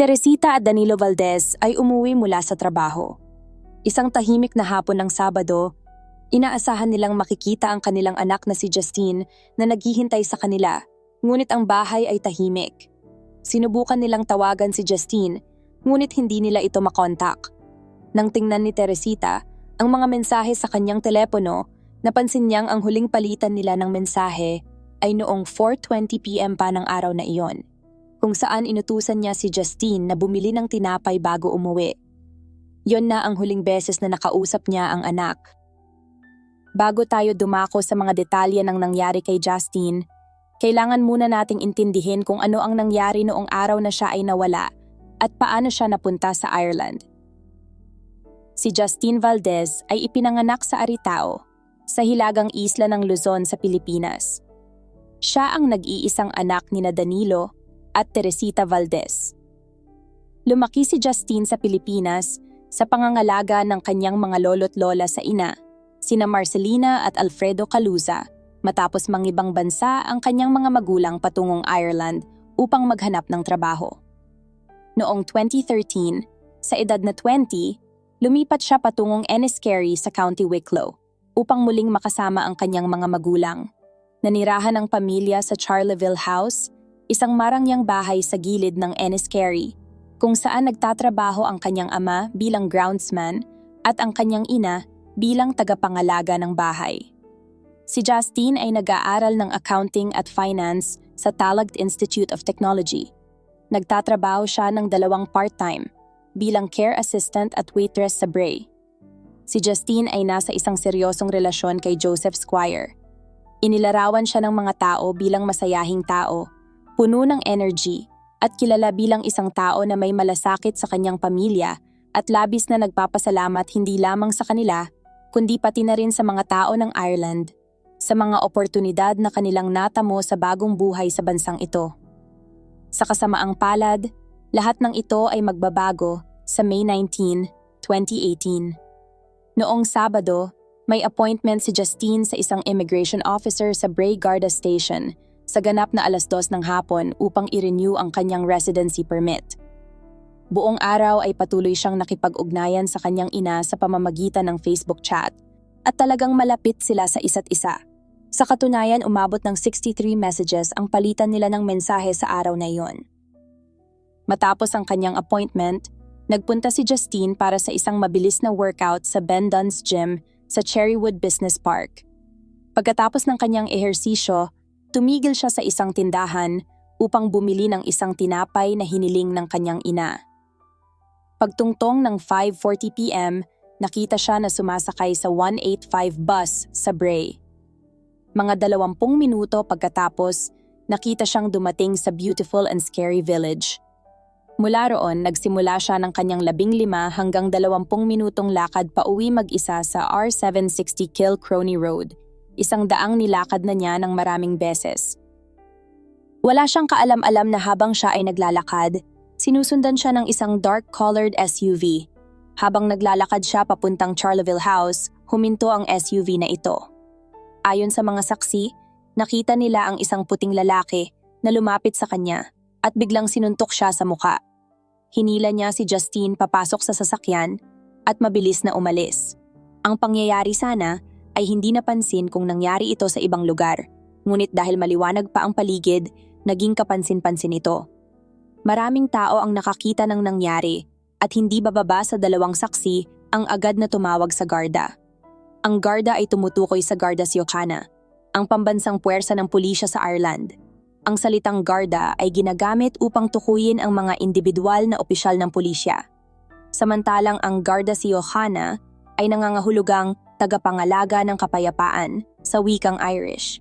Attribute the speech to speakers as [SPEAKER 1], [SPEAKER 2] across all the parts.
[SPEAKER 1] Si Teresita at Danilo Valdez ay umuwi mula sa trabaho. Isang tahimik na hapon ng Sabado, inaasahan nilang makikita ang kanilang anak na si Justine na naghihintay sa kanila, ngunit ang bahay ay tahimik. Sinubukan nilang tawagan si Justine, ngunit hindi nila ito makontak. Nang tingnan ni Teresita ang mga mensahe sa kanyang telepono, napansin niyang ang huling palitan nila ng mensahe ay noong 4.20pm pa ng araw na iyon, kung saan inutusan niya si Justine na bumili ng tinapay bago umuwi. Yon na ang huling beses na nakausap niya ang anak. Bago tayo dumako sa mga detalye ng nangyari kay Justine, kailangan muna nating intindihin kung ano ang nangyari noong araw na siya ay nawala at paano siya napunta sa Ireland. Si Justine Valdez ay ipinanganak sa Aritao, sa hilagang isla ng Luzon sa Pilipinas. Siya ang nag-iisang anak ni na Danilo at Teresita Valdez. Lumaki si Justine sa Pilipinas sa pangangalaga ng kanyang mga lolo't lola sa ina, sina Marcelina at Alfredo Caluza, matapos mangibang bansa ang kanyang mga magulang patungong Ireland upang maghanap ng trabaho. Noong 2013, sa edad na 20, lumipat siya patungong Enniskerry sa County Wicklow upang muling makasama ang kanyang mga magulang. Nanirahan ang pamilya sa Charleville House, isang marangyang bahay sa gilid ng Enniskerry, kung saan nagtatrabaho ang kanyang ama bilang groundsman at ang kanyang ina bilang tagapangalaga ng bahay. Si Justine ay nag-aaral ng accounting at finance sa Talag Institute of Technology. Nagtatrabaho siya ng dalawang part-time bilang care assistant at waitress sa Bray. Si Justine ay nasa isang seryosong relasyon kay Joseph Squire Inilarawan siya ng mga tao bilang masayahing tao, puno ng energy, at kilala bilang isang tao na may malasakit sa kanyang pamilya at labis na nagpapasalamat hindi lamang sa kanila, kundi pati na rin sa mga tao ng Ireland, sa mga oportunidad na kanilang natamo sa bagong buhay sa bansang ito. Sa kasamaang palad, lahat ng ito ay magbabago sa May 19, 2018. Noong Sabado, may appointment si Justine sa isang immigration officer sa Bray Garda Station sa ganap na alas dos ng hapon upang i-renew ang kanyang residency permit. Buong araw ay patuloy siyang nakipag-ugnayan sa kanyang ina sa pamamagitan ng Facebook chat at talagang malapit sila sa isa't isa. Sa katunayan, umabot ng 63 messages ang palitan nila ng mensahe sa araw na iyon. Matapos ang kanyang appointment, nagpunta si Justine para sa isang mabilis na workout sa Ben Dunn's Gym sa Cherrywood Business Park. Pagkatapos ng kanyang ehersisyo, tumigil siya sa isang tindahan upang bumili ng isang tinapay na hiniling ng kanyang ina. Pagtungtong ng 5.40pm, nakita siya na sumasakay sa 185 bus sa Bray. Mga dalawampung minuto pagkatapos, nakita siyang dumating sa beautiful and scary village – Mula roon, nagsimula siya ng kanyang labing lima hanggang dalawampung minutong lakad pa uwi mag-isa sa R760 Kilcrony Road, isang daang nilakad na niya ng maraming beses. Wala siyang kaalam-alam na habang siya ay naglalakad, sinusundan siya ng isang dark-colored SUV. Habang naglalakad siya papuntang Charleville House, huminto ang SUV na ito. Ayon sa mga saksi, nakita nila ang isang puting lalaki na lumapit sa kanya at biglang sinuntok siya sa muka. Hinila niya si Justine papasok sa sasakyan at mabilis na umalis. Ang pangyayari sana ay hindi napansin kung nangyari ito sa ibang lugar, ngunit dahil maliwanag pa ang paligid, naging kapansin-pansin ito. Maraming tao ang nakakita ng nangyari at hindi bababa sa dalawang saksi ang agad na tumawag sa Garda. Ang Garda ay tumutukoy sa Garda Siocana, ang pambansang puwersa ng pulisya sa Ireland ang salitang Garda ay ginagamit upang tukuyin ang mga individual na opisyal ng pulisya. Samantalang ang Garda Síochána ay nangangahulugang tagapangalaga ng kapayapaan sa wikang Irish.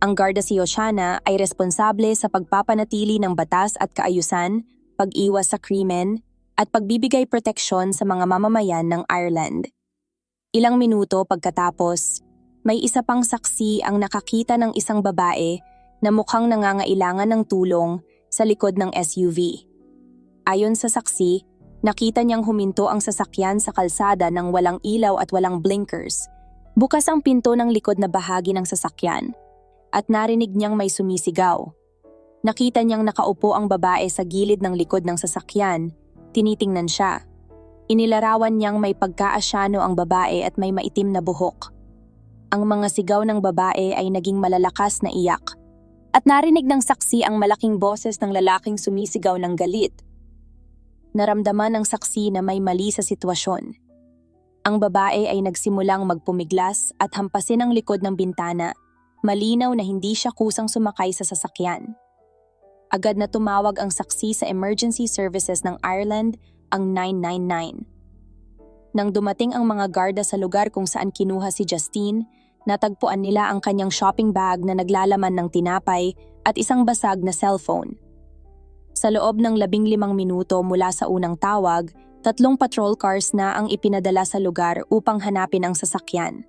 [SPEAKER 1] Ang Garda Síochána ay responsable sa pagpapanatili ng batas at kaayusan, pag-iwas sa krimen, at pagbibigay proteksyon sa mga mamamayan ng Ireland. Ilang minuto pagkatapos, may isa pang saksi ang nakakita ng isang babae na mukhang nangangailangan ng tulong sa likod ng SUV. Ayon sa saksi, nakita niyang huminto ang sasakyan sa kalsada ng walang ilaw at walang blinkers. Bukas ang pinto ng likod na bahagi ng sasakyan at narinig niyang may sumisigaw. Nakita niyang nakaupo ang babae sa gilid ng likod ng sasakyan. Tinitingnan siya. Inilarawan niyang may pagkaasyano ang babae at may maitim na buhok. Ang mga sigaw ng babae ay naging malalakas na iyak. At narinig ng saksi ang malaking boses ng lalaking sumisigaw ng galit. Naramdaman ng saksi na may mali sa sitwasyon. Ang babae ay nagsimulang magpumiglas at hampasin ang likod ng bintana. Malinaw na hindi siya kusang sumakay sa sasakyan. Agad na tumawag ang saksi sa emergency services ng Ireland, ang 999. Nang dumating ang mga garda sa lugar kung saan kinuha si Justine, natagpuan nila ang kanyang shopping bag na naglalaman ng tinapay at isang basag na cellphone. Sa loob ng labing limang minuto mula sa unang tawag, tatlong patrol cars na ang ipinadala sa lugar upang hanapin ang sasakyan.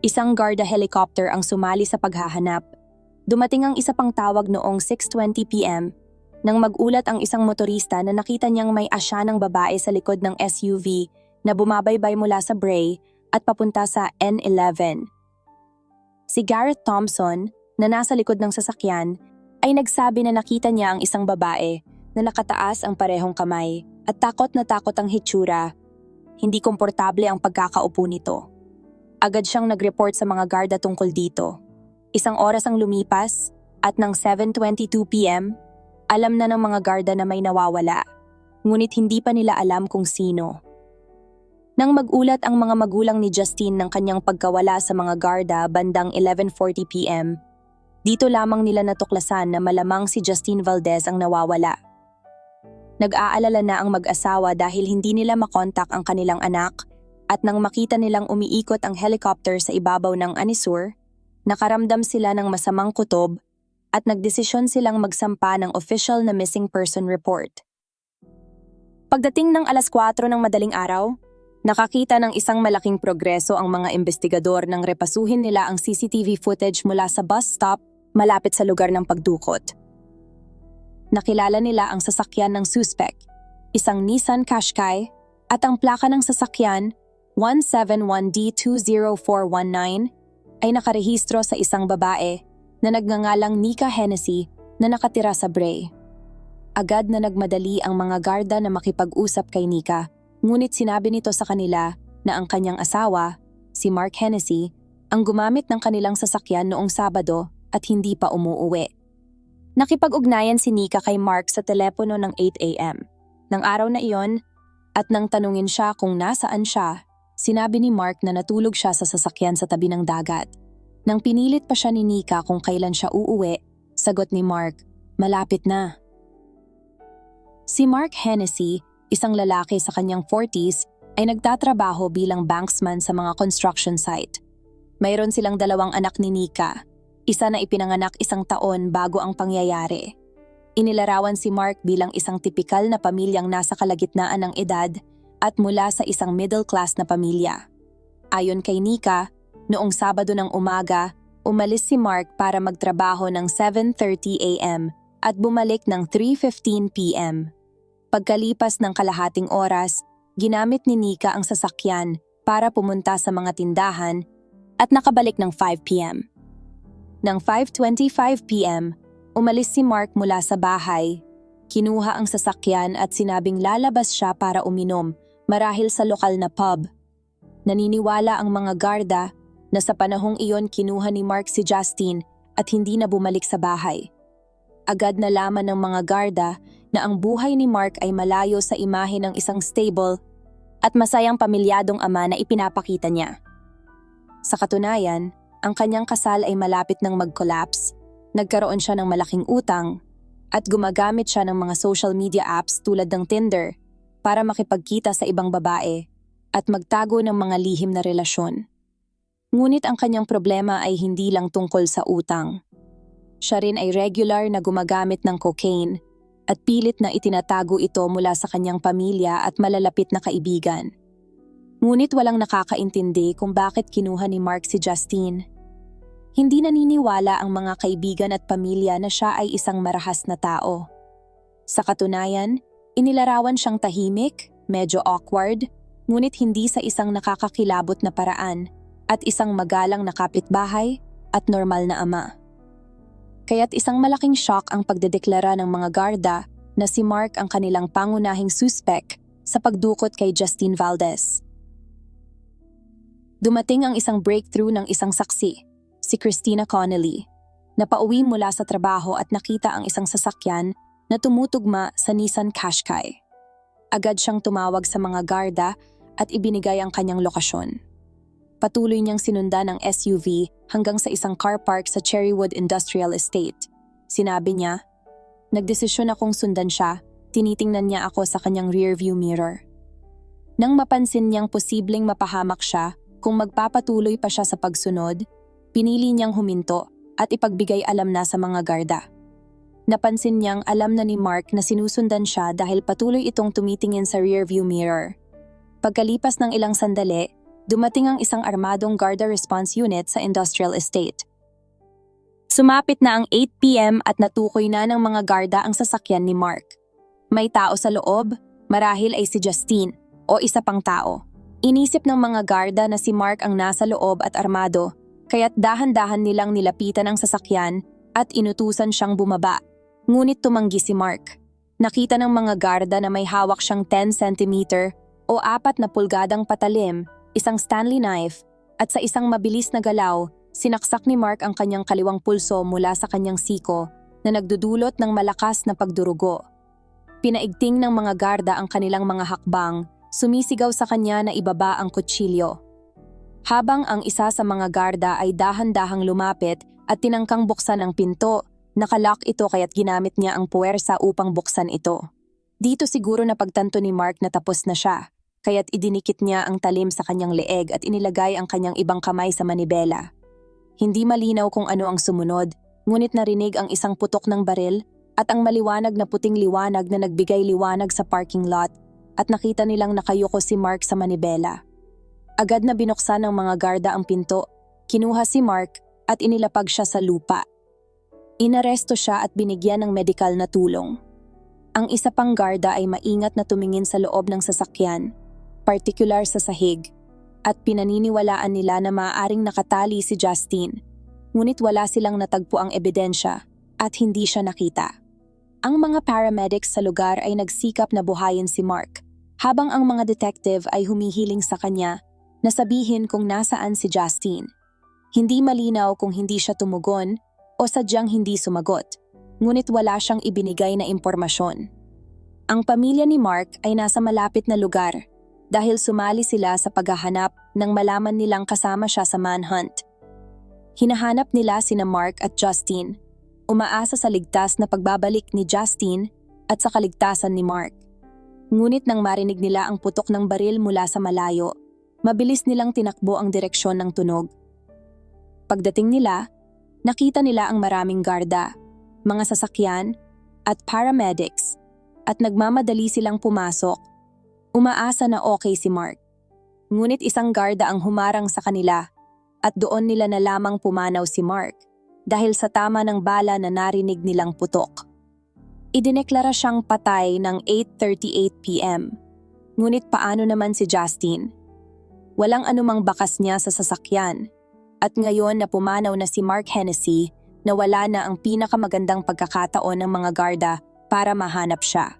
[SPEAKER 1] Isang Garda helicopter ang sumali sa paghahanap. Dumating ang isa pang tawag noong 6.20pm nang magulat ang isang motorista na nakita niyang may asya ng babae sa likod ng SUV na bumabaybay mula sa Bray at papunta sa N11. Si Gareth Thompson, na nasa likod ng sasakyan, ay nagsabi na nakita niya ang isang babae na nakataas ang parehong kamay at takot na takot ang hitsura. Hindi komportable ang pagkakaupo nito. Agad siyang nag-report sa mga garda tungkol dito. Isang oras ang lumipas at ng 7.22pm, alam na ng mga garda na may nawawala. Ngunit hindi pa nila alam kung sino. Nang magulat ang mga magulang ni Justine ng kanyang pagkawala sa mga garda bandang 11.40pm, dito lamang nila natuklasan na malamang si Justine Valdez ang nawawala. Nag-aalala na ang mag-asawa dahil hindi nila makontak ang kanilang anak at nang makita nilang umiikot ang helicopter sa ibabaw ng Anisur, nakaramdam sila ng masamang kutob at nagdesisyon silang magsampa ng official na missing person report. Pagdating ng alas 4 ng madaling araw, nakakita ng isang malaking progreso ang mga investigador nang repasuhin nila ang CCTV footage mula sa bus stop malapit sa lugar ng pagdukot. Nakilala nila ang sasakyan ng suspect, isang Nissan Qashqai, at ang plaka ng sasakyan 171D20419 ay nakarehistro sa isang babae na nagngangalang Nika Hennessy na nakatira sa Bray. Agad na nagmadali ang mga garda na makipag-usap kay Nika, ngunit sinabi nito sa kanila na ang kanyang asawa, si Mark Hennessy, ang gumamit ng kanilang sasakyan noong Sabado at hindi pa umuuwi. Nakipag-ugnayan si Nika kay Mark sa telepono ng 8 a.m. Nang araw na iyon, at nang tanungin siya kung nasaan siya, sinabi ni Mark na natulog siya sa sasakyan sa tabi ng dagat. Nang pinilit pa siya ni Nika kung kailan siya uuwi, sagot ni Mark, malapit na. Si Mark Hennessy, isang lalaki sa kanyang 40s, ay nagtatrabaho bilang banksman sa mga construction site. Mayroon silang dalawang anak ni Nika, isa na ipinanganak isang taon bago ang pangyayari. Inilarawan si Mark bilang isang tipikal na pamilyang nasa kalagitnaan ng edad at mula sa isang middle class na pamilya. Ayon kay Nika, noong Sabado ng umaga, umalis si Mark para magtrabaho ng 7.30 a.m. at bumalik ng 3.15 p.m. Pagkalipas ng kalahating oras, ginamit ni Nika ang sasakyan para pumunta sa mga tindahan at nakabalik ng 5 p.m. Nang 5.25pm, umalis si Mark mula sa bahay. Kinuha ang sasakyan at sinabing lalabas siya para uminom marahil sa lokal na pub. Naniniwala ang mga garda na sa panahong iyon kinuha ni Mark si Justine at hindi na bumalik sa bahay. Agad na laman ng mga garda na ang buhay ni Mark ay malayo sa imahe ng isang stable at masayang pamilyadong ama na ipinapakita niya. Sa katunayan, ang kanyang kasal ay malapit ng mag-collapse, nagkaroon siya ng malaking utang, at gumagamit siya ng mga social media apps tulad ng Tinder para makipagkita sa ibang babae at magtago ng mga lihim na relasyon. Ngunit ang kanyang problema ay hindi lang tungkol sa utang. Siya rin ay regular na gumagamit ng cocaine at pilit na itinatago ito mula sa kanyang pamilya at malalapit na kaibigan. Ngunit walang nakakaintindi kung bakit kinuha ni Mark si Justine hindi naniniwala ang mga kaibigan at pamilya na siya ay isang marahas na tao. Sa katunayan, inilarawan siyang tahimik, medyo awkward, ngunit hindi sa isang nakakakilabot na paraan at isang magalang na kapitbahay at normal na ama. Kaya't isang malaking shock ang pagdedeklara ng mga garda na si Mark ang kanilang pangunahing suspect sa pagdukot kay Justine Valdez. Dumating ang isang breakthrough ng isang saksi, si Christina Connelly, na pauwi mula sa trabaho at nakita ang isang sasakyan na tumutugma sa Nissan Qashqai. Agad siyang tumawag sa mga garda at ibinigay ang kanyang lokasyon. Patuloy niyang sinundan ang SUV hanggang sa isang car park sa Cherrywood Industrial Estate. Sinabi niya, Nagdesisyon akong sundan siya, tinitingnan niya ako sa kanyang rearview mirror. Nang mapansin niyang posibleng mapahamak siya kung magpapatuloy pa siya sa pagsunod, pinili niyang huminto at ipagbigay alam na sa mga garda. Napansin niyang alam na ni Mark na sinusundan siya dahil patuloy itong tumitingin sa rearview mirror. Pagkalipas ng ilang sandali, dumating ang isang armadong Garda Response Unit sa industrial estate. Sumapit na ang 8pm at natukoy na ng mga garda ang sasakyan ni Mark. May tao sa loob, marahil ay si Justine o isa pang tao. Inisip ng mga garda na si Mark ang nasa loob at armado, kaya't dahan-dahan nilang nilapitan ang sasakyan at inutusan siyang bumaba. Ngunit tumanggi si Mark. Nakita ng mga garda na may hawak siyang 10 cm o apat na pulgadang patalim, isang Stanley knife, at sa isang mabilis na galaw, sinaksak ni Mark ang kanyang kaliwang pulso mula sa kanyang siko na nagdudulot ng malakas na pagdurugo. Pinaigting ng mga garda ang kanilang mga hakbang, sumisigaw sa kanya na ibaba ang kutsilyo. Habang ang isa sa mga garda ay dahan-dahang lumapit at tinangkang buksan ang pinto, nakalock ito kaya't ginamit niya ang puwersa upang buksan ito. Dito siguro na pagtanto ni Mark na tapos na siya, kaya't idinikit niya ang talim sa kanyang leeg at inilagay ang kanyang ibang kamay sa manibela. Hindi malinaw kung ano ang sumunod, ngunit narinig ang isang putok ng baril at ang maliwanag na puting liwanag na nagbigay liwanag sa parking lot at nakita nilang nakayuko si Mark sa manibela. Agad na binuksan ng mga garda ang pinto, kinuha si Mark at inilapag siya sa lupa. Inaresto siya at binigyan ng medikal na tulong. Ang isa pang garda ay maingat na tumingin sa loob ng sasakyan partikular sa sahig, at pinaniniwalaan nila na maaaring nakatali si Justine. Ngunit wala silang natagpo ang ebidensya at hindi siya nakita. Ang mga paramedics sa lugar ay nagsikap na buhayin si Mark, habang ang mga detective ay humihiling sa kanya na sabihin kung nasaan si Justine. Hindi malinaw kung hindi siya tumugon o sadyang hindi sumagot, ngunit wala siyang ibinigay na impormasyon. Ang pamilya ni Mark ay nasa malapit na lugar dahil sumali sila sa paghahanap nang malaman nilang kasama siya sa manhunt. Hinahanap nila sina Mark at Justine, umaasa sa ligtas na pagbabalik ni Justine at sa kaligtasan ni Mark. Ngunit nang marinig nila ang putok ng baril mula sa malayo, mabilis nilang tinakbo ang direksyon ng tunog. Pagdating nila, nakita nila ang maraming garda, mga sasakyan, at paramedics, at nagmamadali silang pumasok Umaasa na okay si Mark. Ngunit isang garda ang humarang sa kanila at doon nila na lamang pumanaw si Mark dahil sa tama ng bala na narinig nilang putok. Idineklara siyang patay ng 8.38pm. Ngunit paano naman si Justine? Walang anumang bakas niya sa sasakyan. At ngayon na pumanaw na si Mark Hennessy, nawala na ang pinakamagandang pagkakataon ng mga garda para mahanap siya.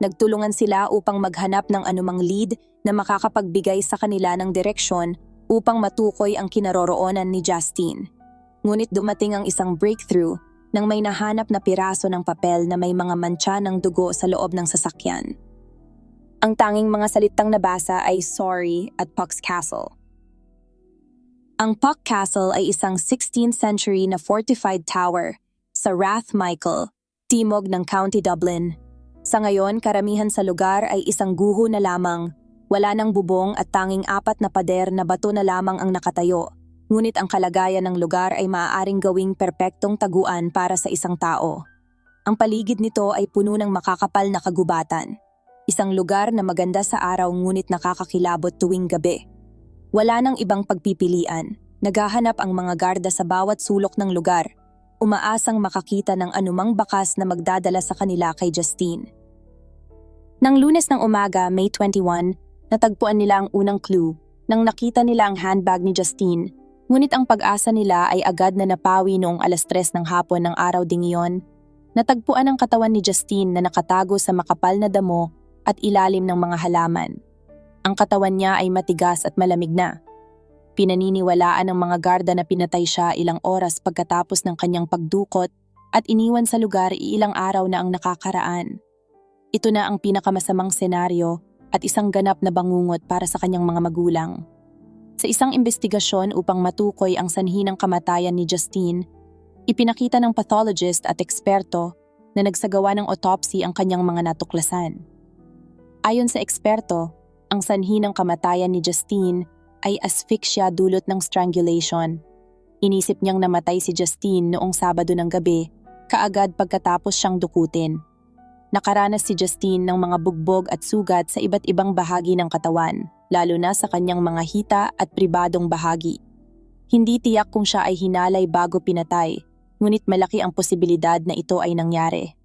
[SPEAKER 1] Nagtulungan sila upang maghanap ng anumang lead na makakapagbigay sa kanila ng direksyon upang matukoy ang kinaroroonan ni Justine. Ngunit dumating ang isang breakthrough nang may nahanap na piraso ng papel na may mga mantsa ng dugo sa loob ng sasakyan. Ang tanging mga salitang nabasa ay sorry at Puck's Castle. Ang Puck Castle ay isang 16th century na fortified tower sa Rathmichael, timog ng County Dublin, sa ngayon, karamihan sa lugar ay isang guho na lamang. Wala nang bubong at tanging apat na pader na bato na lamang ang nakatayo. Ngunit ang kalagayan ng lugar ay maaaring gawing perpektong taguan para sa isang tao. Ang paligid nito ay puno ng makakapal na kagubatan. Isang lugar na maganda sa araw ngunit nakakakilabot tuwing gabi. Wala nang ibang pagpipilian. Naghahanap ang mga garda sa bawat sulok ng lugar umaasang makakita ng anumang bakas na magdadala sa kanila kay Justine. Nang lunes ng umaga, May 21, natagpuan nila ang unang clue nang nakita nila ang handbag ni Justine Ngunit ang pag-asa nila ay agad na napawi noong alas tres ng hapon ng araw ding iyon. Natagpuan ang katawan ni Justine na nakatago sa makapal na damo at ilalim ng mga halaman. Ang katawan niya ay matigas at malamig na. Pinaniniwalaan ng mga garda na pinatay siya ilang oras pagkatapos ng kanyang pagdukot at iniwan sa lugar ilang araw na ang nakakaraan. Ito na ang pinakamasamang senaryo at isang ganap na bangungot para sa kanyang mga magulang. Sa isang investigasyon upang matukoy ang sanhi ng kamatayan ni Justine, ipinakita ng pathologist at eksperto na nagsagawa ng autopsy ang kanyang mga natuklasan. Ayon sa eksperto, ang sanhi ng kamatayan ni Justine ay asphyxia dulot ng strangulation. Inisip niyang namatay si Justine noong Sabado ng gabi, kaagad pagkatapos siyang dukutin. Nakaranas si Justine ng mga bugbog at sugat sa iba't ibang bahagi ng katawan, lalo na sa kanyang mga hita at pribadong bahagi. Hindi tiyak kung siya ay hinalay bago pinatay, ngunit malaki ang posibilidad na ito ay nangyari.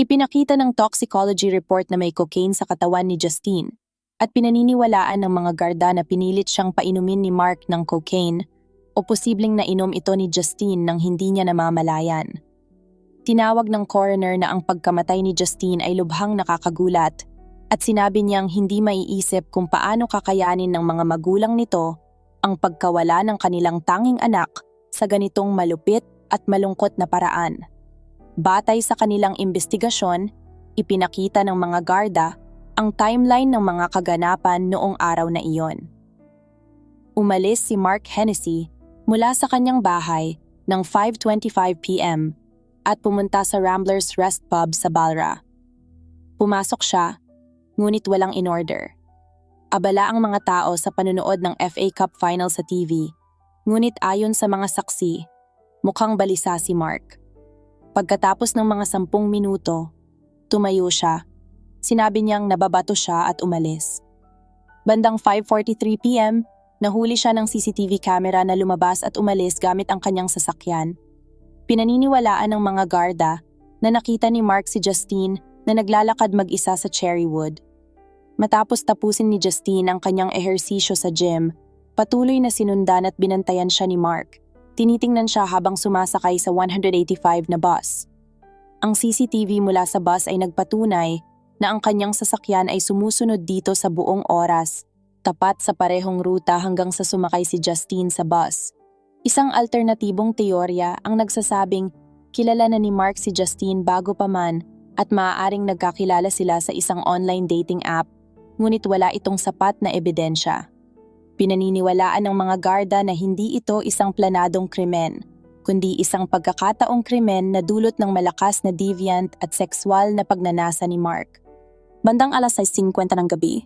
[SPEAKER 1] Ipinakita ng toxicology report na may cocaine sa katawan ni Justine at pinaniniwalaan ng mga garda na pinilit siyang painumin ni Mark ng cocaine o posibleng nainom ito ni Justine nang hindi niya namamalayan. Tinawag ng coroner na ang pagkamatay ni Justine ay lubhang nakakagulat at sinabi niyang hindi maiisip kung paano kakayanin ng mga magulang nito ang pagkawala ng kanilang tanging anak sa ganitong malupit at malungkot na paraan. Batay sa kanilang investigasyon, ipinakita ng mga garda ang timeline ng mga kaganapan noong araw na iyon. Umalis si Mark Hennessy mula sa kanyang bahay ng 5.25pm at pumunta sa Ramblers Rest Pub sa Balra. Pumasok siya, ngunit walang in-order. Abala ang mga tao sa panunood ng FA Cup Final sa TV, ngunit ayon sa mga saksi, mukhang balisa si Mark. Pagkatapos ng mga sampung minuto, tumayo siya. Sinabi niyang nababato siya at umalis. Bandang 5.43pm, nahuli siya ng CCTV camera na lumabas at umalis gamit ang kanyang sasakyan Pinaniniwalaan ng mga garda na nakita ni Mark si Justine na naglalakad mag-isa sa Cherrywood. Matapos tapusin ni Justine ang kanyang ehersisyo sa gym, patuloy na sinundan at binantayan siya ni Mark. Tinitingnan siya habang sumasakay sa 185 na bus. Ang CCTV mula sa bus ay nagpatunay na ang kanyang sasakyan ay sumusunod dito sa buong oras, tapat sa parehong ruta hanggang sa sumakay si Justine sa bus. Isang alternatibong teorya ang nagsasabing kilala na ni Mark si Justine bago pa man at maaaring nagkakilala sila sa isang online dating app ngunit wala itong sapat na ebidensya. Pinaniniwalaan ng mga garda na hindi ito isang planadong krimen, kundi isang pagkakataong krimen na dulot ng malakas na deviant at sexual na pagnanasa ni Mark. Bandang alas 6.50 ng gabi,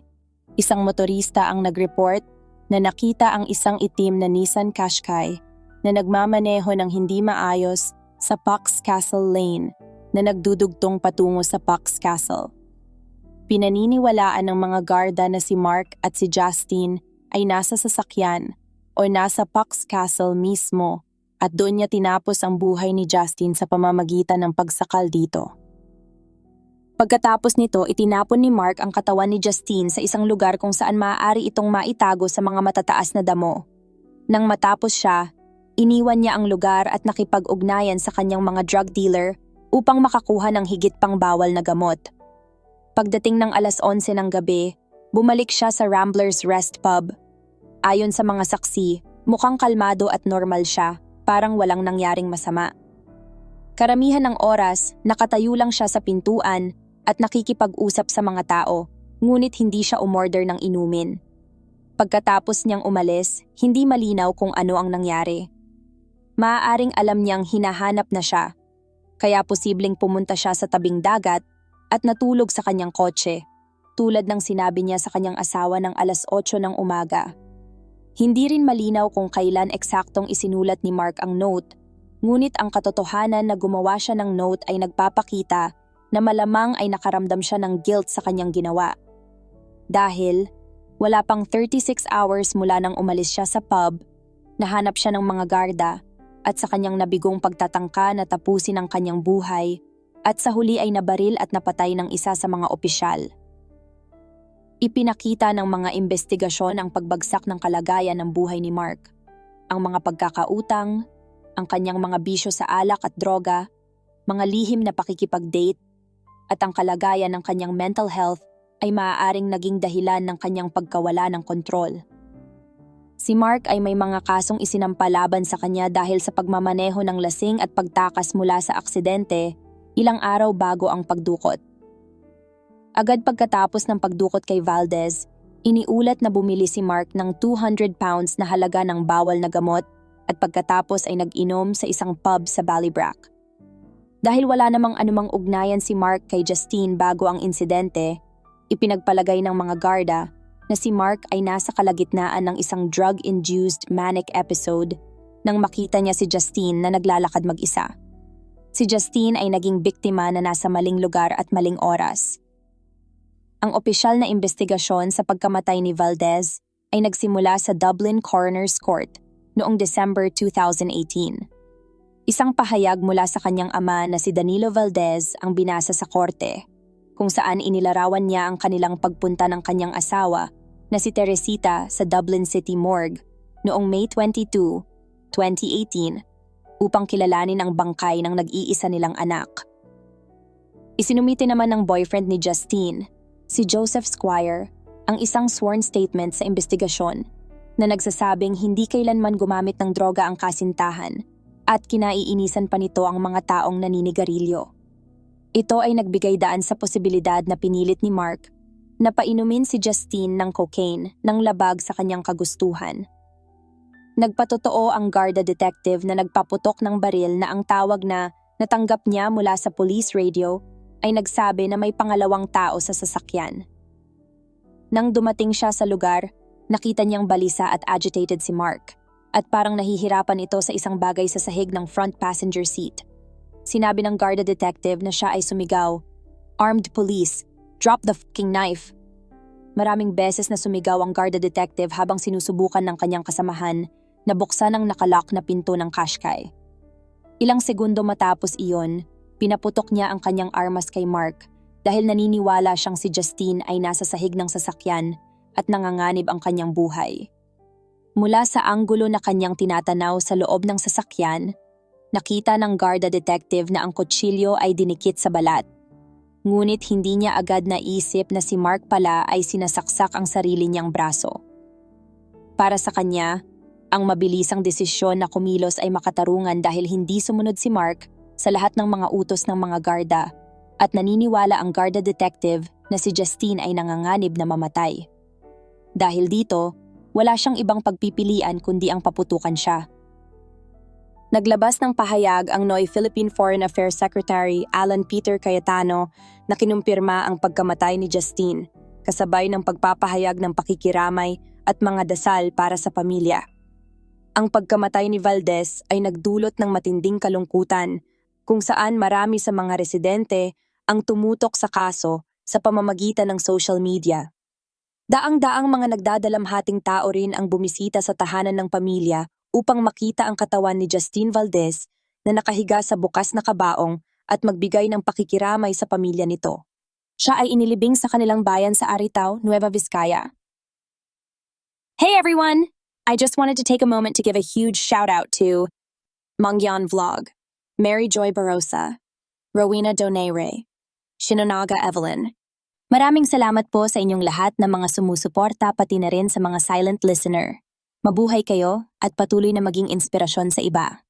[SPEAKER 1] isang motorista ang nag-report na nakita ang isang itim na Nissan Qashqai na nagmamaneho ng hindi maayos sa Pucks Castle Lane na nagdudugtong patungo sa Pucks Castle. Pinaniniwalaan ng mga garda na si Mark at si Justine ay nasa sasakyan o nasa Pucks Castle mismo at doon niya tinapos ang buhay ni Justin sa pamamagitan ng pagsakal dito. Pagkatapos nito, itinapon ni Mark ang katawan ni Justine sa isang lugar kung saan maaari itong maitago sa mga matataas na damo. Nang matapos siya, Iniwan niya ang lugar at nakipag-ugnayan sa kanyang mga drug dealer upang makakuha ng higit pang bawal na gamot. Pagdating ng alas 11 ng gabi, bumalik siya sa Ramblers Rest Pub. Ayon sa mga saksi, mukhang kalmado at normal siya, parang walang nangyaring masama. Karamihan ng oras, nakatayo lang siya sa pintuan at nakikipag-usap sa mga tao, ngunit hindi siya umorder ng inumin. Pagkatapos niyang umalis, hindi malinaw kung ano ang nangyari maaaring alam niyang hinahanap na siya, kaya posibleng pumunta siya sa tabing dagat at natulog sa kanyang kotse, tulad ng sinabi niya sa kanyang asawa ng alas 8 ng umaga. Hindi rin malinaw kung kailan eksaktong isinulat ni Mark ang note, ngunit ang katotohanan na gumawa siya ng note ay nagpapakita na malamang ay nakaramdam siya ng guilt sa kanyang ginawa. Dahil, wala pang 36 hours mula nang umalis siya sa pub, nahanap siya ng mga garda at sa kanyang nabigong pagtatangka na tapusin ang kanyang buhay at sa huli ay nabaril at napatay ng isa sa mga opisyal. Ipinakita ng mga investigasyon ang pagbagsak ng kalagayan ng buhay ni Mark. ang mga pagkakautang, ang kanyang mga bisyo sa alak at droga, mga lihim na pakikipag-date, at ang kalagayan ng kanyang mental health ay maaaring naging dahilan ng kanyang pagkawala ng kontrol. Si Mark ay may mga kasong isinampalaban sa kanya dahil sa pagmamaneho ng lasing at pagtakas mula sa aksidente ilang araw bago ang pagdukot. Agad pagkatapos ng pagdukot kay Valdez, iniulat na bumili si Mark ng 200 pounds na halaga ng bawal na gamot at pagkatapos ay nag-inom sa isang pub sa Ballybrack. Dahil wala namang anumang ugnayan si Mark kay Justine bago ang insidente, ipinagpalagay ng mga garda na si Mark ay nasa kalagitnaan ng isang drug-induced manic episode nang makita niya si Justine na naglalakad mag-isa. Si Justine ay naging biktima na nasa maling lugar at maling oras. Ang opisyal na investigasyon sa pagkamatay ni Valdez ay nagsimula sa Dublin Coroner's Court noong December 2018. Isang pahayag mula sa kanyang ama na si Danilo Valdez ang binasa sa korte, kung saan inilarawan niya ang kanilang pagpunta ng kanyang asawa na si Teresita sa Dublin City Morgue noong May 22, 2018 upang kilalanin ang bangkay ng nag-iisa nilang anak. Isinumite naman ng boyfriend ni Justine, si Joseph Squire, ang isang sworn statement sa investigasyon na nagsasabing hindi kailanman gumamit ng droga ang kasintahan at kinaiinisan pa nito ang mga taong naninigarilyo. Ito ay nagbigay daan sa posibilidad na pinilit ni Mark na painumin si Justine ng cocaine ng labag sa kanyang kagustuhan. Nagpatotoo ang Garda detective na nagpaputok ng baril na ang tawag na natanggap niya mula sa police radio ay nagsabi na may pangalawang tao sa sasakyan. Nang dumating siya sa lugar, nakita niyang balisa at agitated si Mark at parang nahihirapan ito sa isang bagay sa sahig ng front passenger seat. Sinabi ng Garda detective na siya ay sumigaw, Armed police, drop the fucking knife. Maraming beses na sumigaw ang Garda detective habang sinusubukan ng kanyang kasamahan na buksan ang nakalock na pinto ng Qashqai. Ilang segundo matapos iyon, pinaputok niya ang kanyang armas kay Mark dahil naniniwala siyang si Justine ay nasa sahig ng sasakyan at nanganganib ang kanyang buhay. Mula sa anggulo na kanyang tinatanaw sa loob ng sasakyan, nakita ng Garda detective na ang kutsilyo ay dinikit sa balat. Ngunit hindi niya agad naisip na si Mark pala ay sinasaksak ang sarili niyang braso. Para sa kanya, ang mabilisang desisyon na kumilos ay makatarungan dahil hindi sumunod si Mark sa lahat ng mga utos ng mga garda at naniniwala ang Garda detective na si Justine ay nanganganib na mamatay. Dahil dito, wala siyang ibang pagpipilian kundi ang paputukan siya. Naglabas ng pahayag ang Noy Philippine Foreign Affairs Secretary Alan Peter Cayetano na kinumpirma ang pagkamatay ni Justine, kasabay ng pagpapahayag ng pakikiramay at mga dasal para sa pamilya. Ang pagkamatay ni Valdez ay nagdulot ng matinding kalungkutan kung saan marami sa mga residente ang tumutok sa kaso sa pamamagitan ng social media. Daang-daang mga nagdadalamhating tao rin ang bumisita sa tahanan ng pamilya upang makita ang katawan ni Justine Valdez na nakahiga sa bukas na kabaong at magbigay ng pakikiramay sa pamilya nito. Siya ay inilibing sa kanilang bayan sa Aritao, Nueva Vizcaya. Hey everyone! I just wanted to take a moment to give a huge shout out to Mangyan Vlog, Mary Joy Barosa, Rowena Donere, Shinonaga Evelyn, Maraming salamat po sa inyong lahat na mga sumusuporta pati na rin sa mga silent listener. Mabuhay kayo at patuloy na maging inspirasyon sa iba.